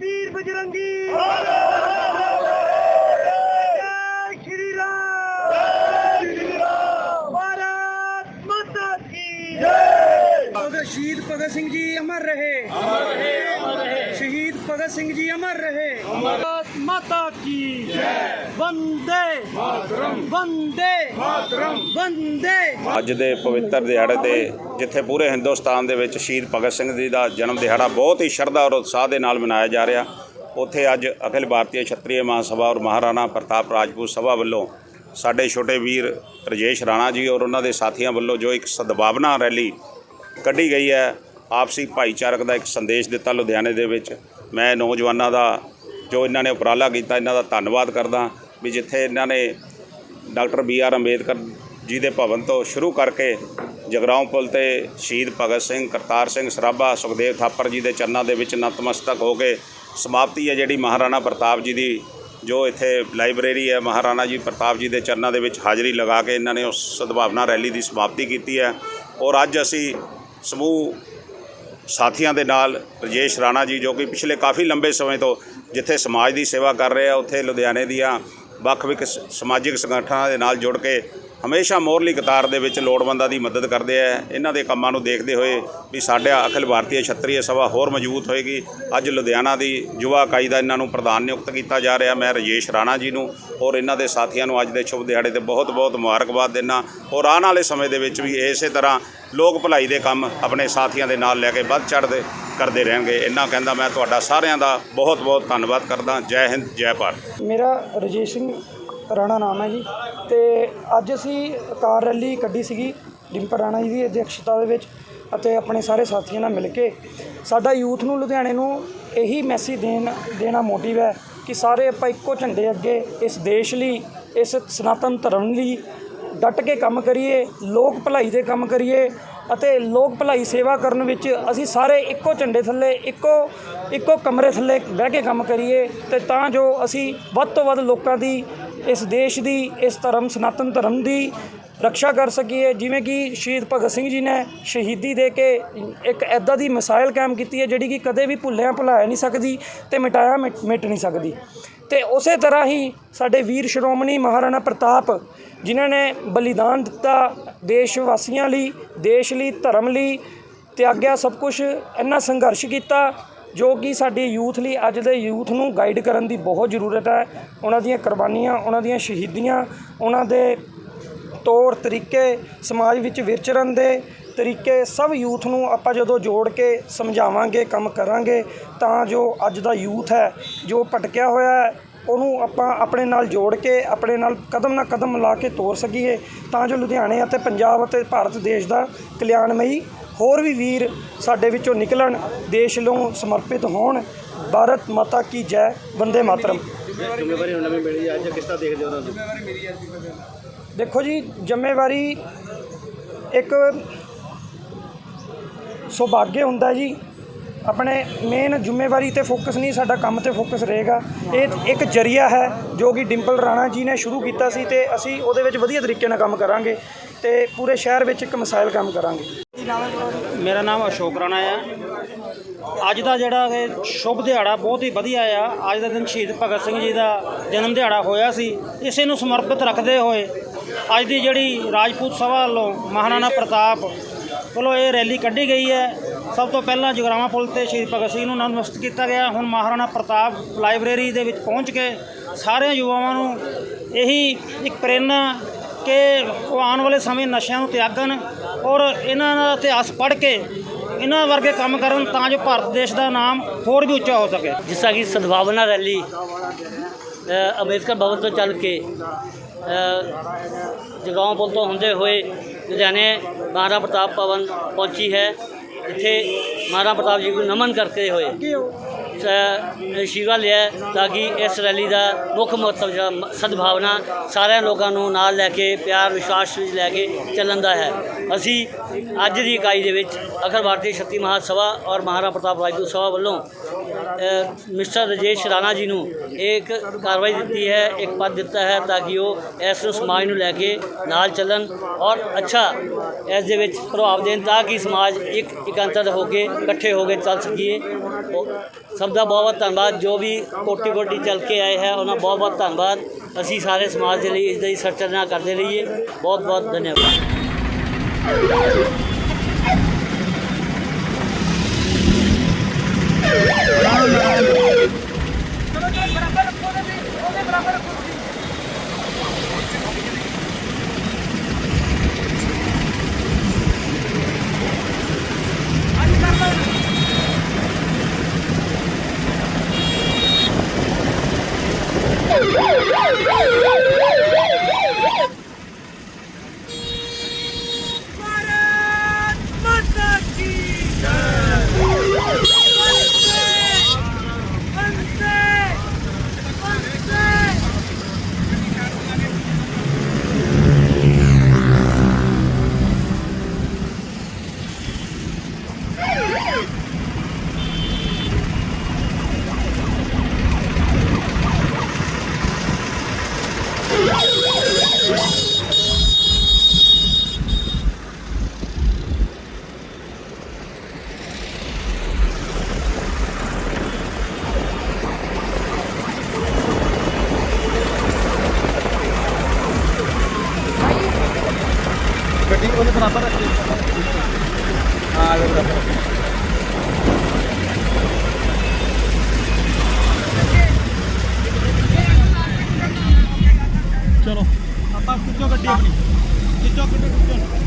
ਪੀਰ ਬਜਰੰਗੀ। ਸ਼੍ਰੀ ਰਾਮ। ਭਾਰਤ ਮਾਤਾ ਕੀ ਜੈ। ਸ਼ਹੀਦ ਭਗਤ ਸਿੰਘ ਜੀ ਅਮਰ ਰਹੇ। ਅਮਰ ਰਹੇ ਸ਼ਹੀਦ ਭਗਤ ਸਿੰਘ ਜੀ ਅਮਰ ਰਹੇ। ਅਮਰ माता की वंदे मातरम वंदे मातरम वंदे ਅੱਜ ਦੇ ਪਵਿੱਤਰ ਦਿਹਾੜੇ ਤੇ ਜਿੱਥੇ ਪੂਰੇ ਹਿੰਦੁਸਤਾਨ ਦੇ ਵਿੱਚ ਸ਼ਹੀਦ ਭਗਤ ਸਿੰਘ ਜੀ ਦਾ ਜਨਮ ਦਿਹਾੜਾ ਬਹੁਤ ਹੀ ਸ਼ਰਧਾ ਔਰ ਉਤਸ਼ਾਹ ਦੇ ਨਾਲ ਮਨਾਇਆ ਜਾ ਰਿਹਾ ਉੱਥੇ ਅੱਜ ਅਖਿਲ ਭਾਰਤੀ ਛਤਰੀਏ ਮਹਾਸਭਾ ਔਰ ਮਹਾਰਾਣਾ ਪ੍ਰਤਾਪ ਰਾਜਪੂਤ ਸਭਾ ਵੱਲੋਂ ਸਾਡੇ ਛੋਟੇ ਵੀਰ ਰਜੇਸ਼ ਰਾਣਾ ਜੀ ਔਰ ਉਹਨਾਂ ਦੇ ਸਾਥੀਆਂ ਵੱਲੋਂ ਜੋ ਇੱਕ ਸਦਭਾਵਨਾ ਰੈਲੀ ਕੱਢੀ ਗਈ ਹੈ ਆਪਸੀ ਭਾਈਚਾਰਕ ਦਾ ਇੱਕ ਸੰਦੇਸ਼ ਦਿੱਤਾ ਲੁਧਿਆਣੇ ਦੇ ਵਿੱਚ ਮੈਂ ਨੌਜਵਾਨਾਂ ਦਾ ਜੋ ਇਹਨਾਂ ਨੇ ਉਪਰਾਲਾ ਕੀਤਾ, ਇਹਨਾਂ ਦਾ ਧੰਨਵਾਦ ਕਰਦਾ ਵੀ ਜਿੱਥੇ ਇਹਨਾਂ ਨੇ doctor B R Ambedkar ji ਦੇ ਭਵਨ ਤੋਂ ਸ਼ੁਰੂ ਕਰਕੇ ਜਗਰਾਉਂ ਪੁਲ ਤੇ ਸ਼ਹੀਦ ਭਗਤ ਸਿੰਘ, ਕਰਤਾਰ ਸਿੰਘ ਸਰਾਭਾ, ਸੁਖਦੇਵ ਥਾਪਰ ਜੀ ਦੇ ਚਰਨਾਂ ਦੇ ਵਿੱਚ ਨਤਮਸਤਕ ਹੋ ਕੇ ਸਮਾਪਤੀ ਹੈ ਜਿਹੜੀ ਮਹਾਰਾਣਾ ਪ੍ਰਤਾਪ ਜੀ ਦੀ, ਜੋ ਇੱਥੇ ਲਾਇਬ੍ਰੇਰੀ ਹੈ। ਮਹਾਰਾਣਾ ਜੀ ਪ੍ਰਤਾਪ ਜੀ ਦੇ ਚਰਨਾਂ ਦੇ ਵਿੱਚ ਹਾਜ਼ਰੀ ਲਗਾ ਕੇ ਇਹਨਾਂ ਨੇ ਉਸ ਸਦਭਾਵਨਾ ਰੈਲੀ ਦੀ ਸਮਾਪਤੀ ਕੀਤੀ ਹੈ। ਔਰ ਅੱਜ ਅਸੀਂ ਸਮੂਹ ਸਾਥੀਆਂ ਦੇ ਨਾਲ ਰਜੇਸ਼ ਰਾਣਾ ਜੀ, ਜੋ ਕਿ ਪਿਛਲੇ ਕਾਫੀ ਲੰਬੇ ਸਮੇਂ ਤੋਂ ਜਿੱਥੇ ਸਮਾਜ ਦੀ ਸੇਵਾ ਕਰ ਰਹੇ ਆ, ਉੱਥੇ ਲੁਧਿਆਣੇ ਦੀਆਂ ਵੱਖ-ਵੱਖ ਸਮਾਜਿਕ ਸੰਗਠਨਾਂ ਦੇ ਨਾਲ ਜੁੜ ਕੇ ਹਮੇਸ਼ਾ ਮੋਹਰਲੀ ਕਤਾਰ ਦੇ ਵਿੱਚ ਲੋੜਵੰਦਾਂ ਦੀ ਮਦਦ ਕਰਦੇ ਆ। ਇਹਨਾਂ ਦੇ ਕੰਮਾਂ ਨੂੰ ਦੇਖਦੇ ਹੋਏ ਵੀ ਸਾਡਾ ਅਖਿਲ ਭਾਰਤੀ ਛਤਰੀਏ ਸਭਾ ਹੋਰ ਮਜ਼ਬੂਤ ਹੋਏਗੀ। ਅੱਜ ਲੁਧਿਆਣਾ ਦੀ ਯੁਵਾ ਇਕਾਈ ਦਾ ਇਹਨਾਂ ਨੂੰ ਪ੍ਰਧਾਨ ਨਿਯੁਕਤ ਕੀਤਾ ਜਾ ਰਿਹਾ। ਮੈਂ ਰਜੇਸ਼ ਰਾਣਾ ਜੀ ਨੂੰ ਔਰ ਇਹਨਾਂ ਦੇ ਸਾਥੀਆਂ ਨੂੰ ਅੱਜ ਦੇ ਸ਼ੁਭ ਦਿਹਾੜੇ ਤੇ ਬਹੁਤ-ਬਹੁਤ ਮੁਬਾਰਕਬਾਦ ਦਿੰਦਾ। ਔਰ ਆਉਣ ਵਾਲੇ ਸਮੇਂ ਦੇ ਵਿੱਚ ਵੀ ਇਸੇ ਤਰ੍ਹਾਂ ਲੋਕ ਭਲਾਈ ਦੇ ਕੰਮ ਆਪਣੇ ਸਾਥੀਆਂ ਦੇ ਨਾਲ ਲੈ ਕੇ ਵੱਧ ਚੜ੍ਹਦੇ ਕਰਦੇ ਰਹਿਣਗੇ। ਇੰਨਾ ਕਹਿੰਦਾ ਮੈਂ ਤੁਹਾਡਾ ਸਾਰਿਆਂ ਦਾ ਬਹੁਤ-ਬਹੁਤ ਧੰਨਵਾਦ ਕਰਦਾ। ਜੈ ਹਿੰਦ, ਜੈ ਭਾਰਤ। ਮੇਰਾ ਰਜੇਸ਼ ਸਿੰਘ ਰਾਣਾ ਨਾਮ ਹੈ ਜੀ। ਤੇ ਅੱਜ ਅਸੀਂ ਕਾਰ ਰੈਲੀ ਕੱਢੀ ਸੀਗੀ ਡਿੰਪਰ ਰਾਣਾ ਜੀ ਦੀ ਅਧਿਕਸ਼ਤਾ ਦੇ ਵਿੱਚ ਅਤੇ ਆਪਣੇ ਸਾਰੇ ਸਾਥੀਆਂ ਨਾਲ ਮਿਲ ਕੇ। ਸਾਡਾ ਯੂਥ ਨੂੰ ਲੁਧਿਆਣੇ ਨੂੰ ਇਹੀ ਮੈਸੇਜ ਦੇਣ, ਦੇਣਾ ਮੋਟਿਵ ਹੈ ਕਿ ਸਾਰੇ ਆਪਾਂ ਇੱਕੋ ਝੰਡੇ ਅੱਗੇ ਇਸ ਦੇਸ਼ ਲਈ, ਇਸ ਸਨਾਤਨ ਧਰਮ ਲਈ ਡਟ ਕੇ ਕੰਮ ਕਰੀਏ, ਲੋਕ ਭਲਾਈ ਦੇ ਕੰਮ ਕਰੀਏ ਅਤੇ ਲੋਕ ਭਲਾਈ ਸੇਵਾ ਕਰਨ ਵਿੱਚ ਅਸੀਂ ਸਾਰੇ ਇੱਕੋ ਝੰਡੇ ਥੱਲੇ, ਇੱਕੋ ਇੱਕੋ ਕਮਰੇ ਥੱਲੇ ਬਹਿ ਕੇ ਕੰਮ ਕਰੀਏ ਤੇ ਤਾਂ ਜੋ ਅਸੀਂ ਵੱਧ ਤੋਂ ਵੱਧ ਲੋਕਾਂ ਦੀ, ਇਸ ਦੇਸ਼ ਦੀ, ਇਸ ਧਰਮ, ਸਨਾਤਨ ਧਰਮ ਦੀ ਰੱਖਿਆ ਕਰ ਸਕੀਏ। ਜਿਵੇਂ ਕਿ ਸ਼ਹੀਦ ਭਗਤ ਸਿੰਘ ਜੀ ਨੇ ਸ਼ਹੀਦੀ ਦੇ ਕੇ ਇੱਕ ਐਦਾਂ ਦੀ ਮਿਸਾਈਲ ਕਾਇਮ ਕੀਤੀ ਹੈ, ਜਿਹੜੀ ਕਿ ਕਦੇ ਵੀ ਭੁੱਲਿਆ ਭੁਲਾਇਆ ਨਹੀਂ ਸਕਦੀ ਤੇ ਮਿਟਾਇਆ ਮਿਟ ਮਿਟ ਨਹੀਂ ਸਕਦੀ। ਤੇ ਉਸੇ ਤਰ੍ਹਾਂ ਹੀ ਸਾਡੇ ਵੀਰ ਸ਼੍ਰੋਮਣੀ ਮਹਾਰਾਣਾ ਪ੍ਰਤਾਪ, ਜਿਨ੍ਹਾਂ ਨੇ ਬਲੀਦਾਨ ਦਿੱਤਾ ਦੇਸ਼ ਵਾਸੀਆਂ ਲਈ, ਦੇਸ਼ ਲਈ, ਧਰਮ ਲਈ, ਤਿਆਗਿਆ ਸਭ ਕੁਝ ਇੰਨਾ ਸੰਘਰਸ਼ ਕੀਤਾ, ਜੋ ਕਿ ਸਾਡੇ ਯੂਥ ਲਈ, ਅੱਜ ਦੇ ਯੂਥ ਨੂੰ ਗਾਈਡ ਕਰਨ ਦੀ ਬਹੁਤ ਜ਼ਰੂਰਤ ਹੈ। ਉਹਨਾਂ ਦੀਆਂ ਕੁਰਬਾਨੀਆਂ, ਉਹਨਾਂ ਦੀਆਂ ਸ਼ਹੀਦੀਆਂ, ਉਹਨਾਂ ਦੇ ਤੌਰ ਤਰੀਕੇ ਸਮਾਜ ਵਿੱਚ ਵਿਚਰਨ ਦੇ ਤਰੀਕੇ ਸਭ ਯੂਥ ਨੂੰ ਆਪਾਂ ਜਦੋਂ ਜੋੜ ਕੇ ਸਮਝਾਵਾਂਗੇ, ਕੰਮ ਕਰਾਂਗੇ, ਤਾਂ ਜੋ ਅੱਜ ਦਾ ਯੂਥ ਹੈ, ਜੋ ਭਟਕਿਆ ਹੋਇਆ ਹੈ, ਉਹਨੂੰ ਆਪਾਂ ਆਪਣੇ ਨਾਲ ਜੋੜ ਕੇ, ਆਪਣੇ ਨਾਲ ਕਦਮ ਨਾ ਕਦਮ ਲਾ ਕੇ ਤੋਰ ਸਕੀਏ, ਤਾਂ ਜੋ ਲੁਧਿਆਣੇ ਅਤੇ ਪੰਜਾਬ ਅਤੇ ਭਾਰਤ ਦੇਸ਼ ਦਾ ਕਲਿਆਣਮਈ ਹੋਰ ਵੀ ਵੀਰ ਸਾਡੇ ਵਿੱਚੋਂ ਨਿਕਲਣ, ਦੇਸ਼ ਨੂੰ ਸਮਰਪਿਤ ਹੋਣ। ਭਾਰਤ ਮਾਤਾ ਕੀ ਜੈ, ਵੰਦੇ ਮਾਤਰਮ। ਜ਼ਿੰਮੇਵਾਰੀ ਹੁਣ ਨਵੀਂ ਮਿਲੀ ਅੱਜ ਕਿਸ ਤਰ੍ਹਾਂ ਦੇਖਦੇ ਹੋ ਉਹਨਾਂ ਦੇਖੋ ਜੀ, ਜ਼ਿੰਮੇਵਾਰੀ ਇੱਕ ਸੁਭਾਗਯ ਹੁੰਦਾ ਜੀ। ਆਪਣੇ ਮੇਨ ਜ਼ਿੰਮੇਵਾਰੀ ਤੇ ਫੋਕਸ ਨਹੀਂ, ਸਾਡਾ ਕੰਮ ਤੇ ਫੋਕਸ ਰਹੇਗਾ। ਇਹ ਇੱਕ ਜਰੀਆ ਹੈ, ਜੋ ਕਿ ਡਿੰਪਲ ਰਾਣਾ ਜੀ ਨੇ ਸ਼ੁਰੂ ਕੀਤਾ ਸੀ ਤੇ ਅਸੀਂ ਉਹਦੇ ਵਿੱਚ ਵਧੀਆ ਤਰੀਕੇ ਨਾਲ ਕੰਮ ਕਰਾਂਗੇ ਤੇ ਪੂਰੇ ਸ਼ਹਿਰ ਵਿੱਚ ਇੱਕ ਮਿਸਾਈਲ ਕੰਮ ਕਰਾਂਗੇ। ਮੇਰਾ ਨਾਮ ਅਸ਼ੋਕ ਰਾਣਾ ਆ। ਅੱਜ ਦਾ ਜਿਹੜਾ ਇਹ ਸ਼ੁਭ ਦਿਹਾੜਾ ਬਹੁਤ ਹੀ ਵਧੀਆ ਆ। ਅੱਜ ਦਾ ਦਿਨ ਸ਼ਹੀਦ ਭਗਤ ਸਿੰਘ ਜੀ ਦਾ ਜਨਮ ਦਿਹਾੜਾ ਹੋਇਆ ਸੀ। ਇਸੇ ਨੂੰ ਸਮਰਪਿਤ ਰੱਖਦੇ ਹੋਏ ਅੱਜ ਦੀ ਜਿਹੜੀ ਰਾਜਪੂਤ ਸਭਾ ਵੱਲੋਂ ਮਹਾਰਾਣਾ ਪ੍ਰਤਾਪ ਵੱਲੋਂ ਇਹ ਰੈਲੀ ਕੱਢੀ ਗਈ ਹੈ। ਸਭ ਤੋਂ ਪਹਿਲਾਂ ਜਗਰਾਵਾਂ ਪੁਲ ਤੇ ਸ਼ਹੀਦ ਭਗਤ ਸਿੰਘ ਨੂੰ ਨਮਸਤ ਕੀਤਾ ਗਿਆ। ਹੁਣ ਮਹਾਰਾਣਾ ਪ੍ਰਤਾਪ ਲਾਇਬ੍ਰੇਰੀ ਦੇ ਵਿੱਚ ਪਹੁੰਚ ਕੇ ਸਾਰੇ ਯੁਵਾਵਾਂ ਨੂੰ ਇਹੀ ਇੱਕ ਪ੍ਰੇਰਨਾ ਕਿ ਉਹ ਆਉਣ ਵਾਲੇ ਸਮੇਂ ਨਸ਼ਿਆਂ ਨੂੰ ਤਿਆਗਣ ਔਰ ਇਹਨਾਂ ਦਾ ਇਤਿਹਾਸ ਪੜ੍ਹ ਕੇ ਇਹਨਾਂ ਵਰਗੇ ਕੰਮ ਕਰਨ ਤਾਂ ਜੋ ਭਾਰਤ ਦੇਸ਼ ਦਾ ਨਾਮ ਹੋਰ ਵੀ ਉੱਚਾ ਹੋ ਸਕੇ। ਜਿਸ ਤਰ੍ਹਾਂ ਕਿ ਸਦਭਾਵਨਾ ਰੈਲੀ ਅੰਬੇਦਕਰ ਭਵਨ ਤੋਂ ਚੱਲ ਕੇ ਜਗਾਉਂ ਪੁਲ ਤੋਂ ਹੁੰਦੇ ਹੋਏ ਲੁਧਿਆਣੇ ਮਹਾਰਾਣਾ ਪ੍ਰਤਾਪ ਭਵਨ ਪਹੁੰਚੀ ਹੈ, ਜਿੱਥੇ ਮਹਾਰਾਣਾ ਪ੍ਰਤਾਪ ਜੀ ਨੂੰ ਨਮਨ ਕਰਦੇ ਹੋਏ। ਸ- ਲਿਆ ਤਾਂ ਕਿ ਇਸ ਰੈਲੀ ਦਾ ਮੁੱਖ ਮਹੱਤਵ ਜਿਹੜਾ ਸਦਭਾਵਨਾ ਸਾਰਿਆਂ ਲੋਕਾਂ ਨੂੰ ਨਾਲ ਲੈ ਕੇ ਪਿਆਰ, ਵਿਸ਼ਵਾਸ ਵਿੱਚ ਲੈ ਕੇ ਚੱਲਣ ਦਾ ਹੈ। ਅਸੀਂ ਅੱਜ ਦੀ ਇਕਾਈ ਦੇ ਵਿੱਚ ਅਖਰ ਭਾਰਤੀ ਸ਼ਕਤੀ ਮਹਾਸਭਾ ਔਰ ਮਹਾਰਾਣਾ ਪ੍ਰਤਾਪ ਰਾਜਪੂਤ ਸਭਾ ਵੱਲੋਂ ਮਿਸਟਰ ਰਜੇਸ਼ ਰਾਣਾ ਜੀ ਨੂੰ ਇੱਕ ਕਾਰਵਾਈ ਦਿੱਤੀ ਹੈ, ਇੱਕ ਪਦ ਦਿੱਤਾ ਹੈ ਤਾਂ ਕਿ ਉਹ ਇਸ ਨੂੰ ਸਮਾਜ ਨੂੰ ਲੈ ਕੇ ਨਾਲ ਚੱਲਣ ਔਰ ਅੱਛਾ ਇਸ ਦੇ ਵਿੱਚ ਪ੍ਰਭਾਵ ਦੇਣ ਤਾਂ ਕਿ ਸਮਾਜ ਇੱਕ ਇਕੰਤਰ ਹੋ ਕੇ ਇਕੱਠੇ ਹੋ ਕੇ ਚੱਲ ਸਕੀਏ। ਉਹ ਸਭ ਦਾ ਬਹੁਤ ਬਹੁਤ ਧੰਨਵਾਦ। ਜੋ ਵੀ ਕੋਟੀ ਕੋਟੀ ਚੱਲ ਕੇ ਆਏ ਹੈ, ਉਹਨਾਂ ਬਹੁਤ ਬਹੁਤ ਧੰਨਵਾਦ। ਅਸੀਂ ਸਾਰੇ ਸਮਾਜ ਦੇ ਲਈ ਇਸ ਦੀ ਸਰਚਨਾ ਕਰਦੇ ਰਹੀਏ। ਬਹੁਤ ਬਹੁਤ ਧੰਨਵਾਦ। Yeah! আপনি যে চকলেটের